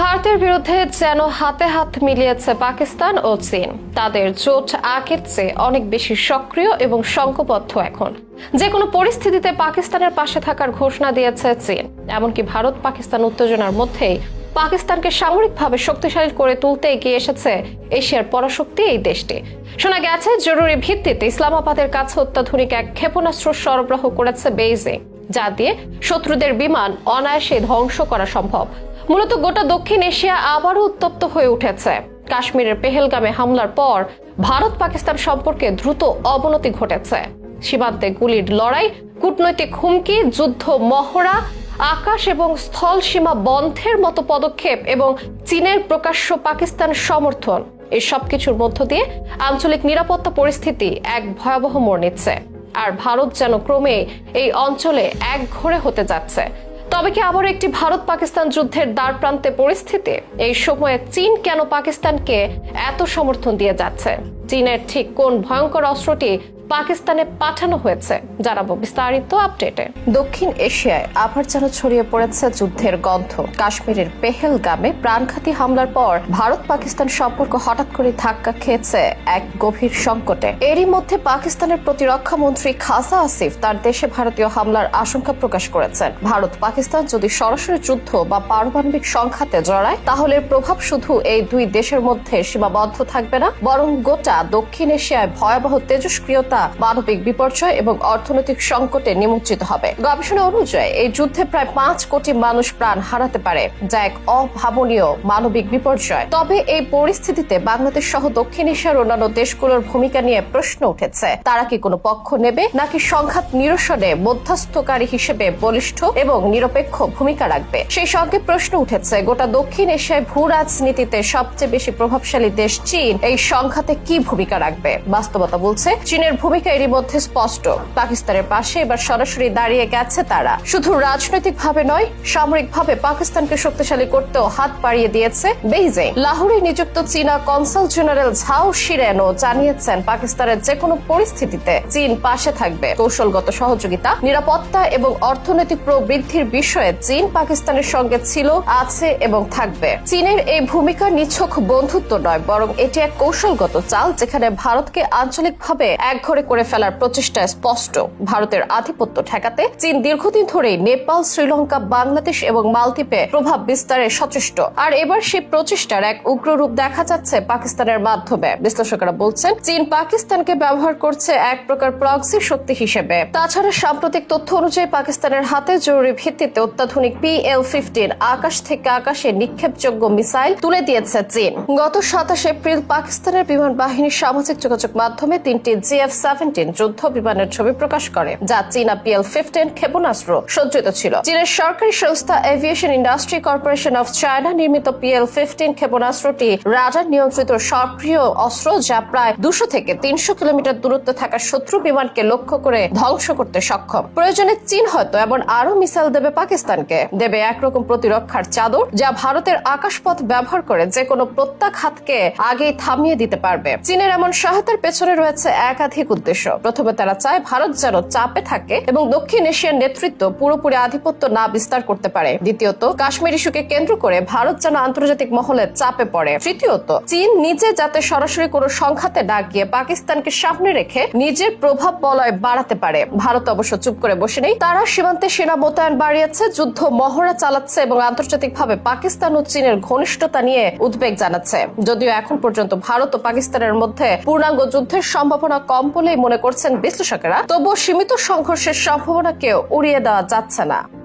ভারতের বিরুদ্ধে যেন হাতে হাত মিলিয়েছে পাকিস্তান ও চীন। তাদের জোট আগের চেয়ে অনেক বেশি সক্রিয় এবং সংঘবদ্ধ এখন। যে কোনো পরিস্থিতিতে পাকিস্তানের পাশে থাকার ঘোষণা দিয়েছে চীন। এমনকি ভারত পাকিস্তান উত্তেজনার মধ্যেই পাকিস্তানকে সামরিকভাবে শক্তিশালী করে তুলতে এগিয়ে এসেছে এশিয়ার পরাশক্তি এই দেশটি। শোনা গেছে, জরুরি ভিত্তিতে ইসলামাবাদের কাছে অত্যাধুনিক এক ক্ষেপণাস্ত্র সরবরাহ করেছে বেইজিং, যা দিয়ে শত্রুদের বিমান অনায়াসে ধ্বংস করা সম্ভব। মূলত গোটা দক্ষিণ এশিয়া আবারও উত্তপ্ত হয়ে উঠেছে। কাশ্মীরের পেহেলগামে হামলার পর ভারত পাকিস্তান সম্পর্কে দ্রুত অবনতি ঘটেছে। সীমান্তে গুলির লড়াই, কূটনৈতিক হুমকি, যুদ্ধ মহড়া আকাশ এবং স্থল সীমা বন্ধের মতো পদক্ষেপ এবং চীনের প্রকাশ্য পাকিস্তান সমর্থন। এই সবকিছুর মধ্য দিয়ে আঞ্চলিক নিরাপত্তা পরিস্থিতি এক ভয়াবহ মোড় নিচ্ছে। আর ভারত যেন ক্রমে এই অঞ্চলে এক ঘরে হতে যাচ্ছে। তবে কি আবার একটি ভারত পাকিস্তান যুদ্ধের দ্বার প্রান্তে পরিস্থিতি? এই সময়ে চীন কেন পাকিস্তানকে এত সমর্থন দিয়ে যাচ্ছে? চীনের ঠিক কোন ভয়ঙ্কর অস্ত্রটি পাকিস্তানে পাঠানো হয়েছে, জানাব বিস্তারিত আপডেটে। দক্ষিণ এশিয়ায় আবার যেন ছড়িয়ে পড়েছে যুদ্ধের গন্ধ। কাশ্মীরের পেহেলগামে প্রাণঘাতী হামলার পর ভারত পাকিস্তান সম্পর্ক হঠাৎ করে ধাক্কা খেয়েছে এক গভীর সংকটে। এরই মধ্যে পাকিস্তানের প্রতিরক্ষা মন্ত্রী খাসা আসিফ তার দেশে ভারতীয় হামলার আশঙ্কা প্রকাশ করেছেন। ভারত পাকিস্তান যদি সরাসরি যুদ্ধ বা পারমাণবিক সংঘাতে জড়ায়, তাহলে প্রভাব শুধু এই দুই দেশের মধ্যে সীমাবদ্ধ থাকবে না, বরং গোটা দক্ষিণ এশিয়ায় ভয়াবহ তেজস্ক্রিয়তা মানবিক বিপর্যয় এবং অর্থনৈতিক সংকটে নিমজ্জিত হবে। গবেষণা অনুযায়ী, এই যুদ্ধে প্রায় পাঁচ কোটি মানুষ প্রাণ হারাতে পারে, যা এক অভাবনীয় মানবিক বিপর্যয়। তবে এই পরিস্থিতিতে বাংলাদেশ সহ দক্ষিণ এশিয়ার অন্যান্য দেশগুলোর ভূমিকা নিয়ে প্রশ্ন উঠেছে। তারা কি কোনো পক্ষ নেবে, নাকি সংঘাত নিরসনে মধ্যস্থকারী হিসেবে বলিষ্ঠ এবং নিরপেক্ষ ভূমিকা রাখবে? সেই সঙ্গে প্রশ্ন উঠেছে, গোটা দক্ষিণ এশিয়ায় ভূ রাজনীতিতে সবচেয়ে বেশি প্রভাবশালী দেশ চীন। এই সংঘাতে কি ভূমিকা রাখবে। বাস্তবতা বলছে, চীনের ভূমিকা এরই মধ্যে স্পষ্ট। পাকিস্তানের পাশে এবার সরাসরি দাঁড়িয়ে গেছে তারা। শুধু রাজনৈতিকভাবে নয়, সামরিকভাবে পাকিস্তানকে শক্তিশালী করতেও হাত বাড়িয়ে দিয়েছে বেইজিং। লাহোরে নিযুক্ত চীনা কনসাল জেনারেল ঝাও শিরেনও জানিয়েছেন, পাকিস্তানের যে কোনো পরিস্থিতিতে চীন পাশে থাকবে। কৌশলগত সহযোগিতা, নিরাপত্তা এবং অর্থনৈতিক প্রবৃদ্ধির বিষয়ে চীন পাকিস্তানের সঙ্গে ছিল, আছে এবং থাকবে। চীনের এই ভূমিকা নিছক বন্ধুত্ব নয়, বরং এটি এক কৌশলগত চাল যেখানে ভারতকে আঞ্চলিকভাবে একঘরে করে ফেলার প্রচেষ্টা স্পষ্ট। ভারতের আধিপত্য ঠেকাতে চীন দীর্ঘদিন ধরেই নেপাল, শ্রীলঙ্কা, বাংলাদেশ এবং মালদ্বীপে প্রভাব বিস্তারে সচেষ্ট। আর এবার সেই প্রচেষ্টার এক উগ্র রূপ দেখা যাচ্ছে পাকিস্তানের মাধ্যমে। বিশ্লেষকরা বলছেন, চীন পাকিস্তানকে ব্যবহার করছে এক প্রকার প্রক্সি শক্তি হিসেবে। তাছাড়া সাম্প্রতিক তথ্য অনুযায়ী পাকিস্তানের হাতে জরুরি ভিত্তিতে অত্যাধুনিক পিএল ফিফটিন আকাশ থেকে আকাশে নিক্ষেপযোগ্য মিসাইল তুলে দিয়েছে চীন। গত সাতাশ এপ্রিল পাকিস্তানের বিমান বাহিনীর সামাজিক যোগাযোগ মাধ্যমে তিনটি জিএফ সেভেন্টিন যুদ্ধ বিমানের ছবি প্রকাশ করে, যা চীনা পিএল ফিফটিন ক্ষেপণাস্ত্র সজ্জিত ছিল। চীনের সরকারি সংস্থা aviation industry corporation of China নির্মিত পিএল ফিফটিন ক্ষেপণাস্ত্রটি রাডার নিয়ন্ত্রিত সক্রিয় অস্ত্র, যা প্রায় দুশো থেকে তিনশো কিলোমিটার দূরত্বে থাকা শত্রু বিমানকে লক্ষ্য করে ধ্বংস করতে সক্ষম। প্রয়োজনে চীন হয়তো এমন আরও মিসাইল দেবে পাকিস্তানকে। দেবে একরকম প্রতিরক্ষার চাদর, যা ভারতের আকাশপথ ব্যবহার করে যে কোনো প্রত্যাঘাতকে আগেই থামিয়ে দিতে পারবে। চীনের এমন সহায়তার পেছনে রয়েছে একাধিক উদ্দেশ্য। প্রথমে তারা চায় ভারত যেন চাপে থাকে এবং দক্ষিণ এশিয়ার নেতৃত্ব পুরোপুরি আধিপত্য না বিস্তার করতে পারে। দ্বিতীয়ত, কাশ্মীর ইস্যুকে কেন্দ্র করে ভারত যেন আন্তর্জাতিক মহলে চাপে পড়ে। তৃতীয়ত, চীন নিজে যাতে সরাসরি কোনো সংঘাতে ডাক গিয়ে পাকিস্তানকে সামনে রেখে নিজের প্রভাব বলয় বাড়াতে পারে। ভারত অবশ্য চুপ করে বসে নেই। তারা সীমান্তে সেনা মোতায়েন বাড়িয়েছে, যুদ্ধ মহড়া চালাচ্ছে এবং আন্তর্জাতিকভাবে পাকিস্তান ও চীনের ঘনিষ্ঠতা নিয়ে উদ্বেগ জানাচ্ছে। যদিও এখন পর্যন্ত ভারত ও পাকিস্তানের মধ্যে পূর্ণাঙ্গ যুদ্ধের সম্ভাবনা কম বলেই মনে করছেন বিশ্লেষকেরা। তবুও সীমিত সংঘর্ষের সম্ভাবনাকেও উড়িয়ে দেওয়া যাচ্ছে না।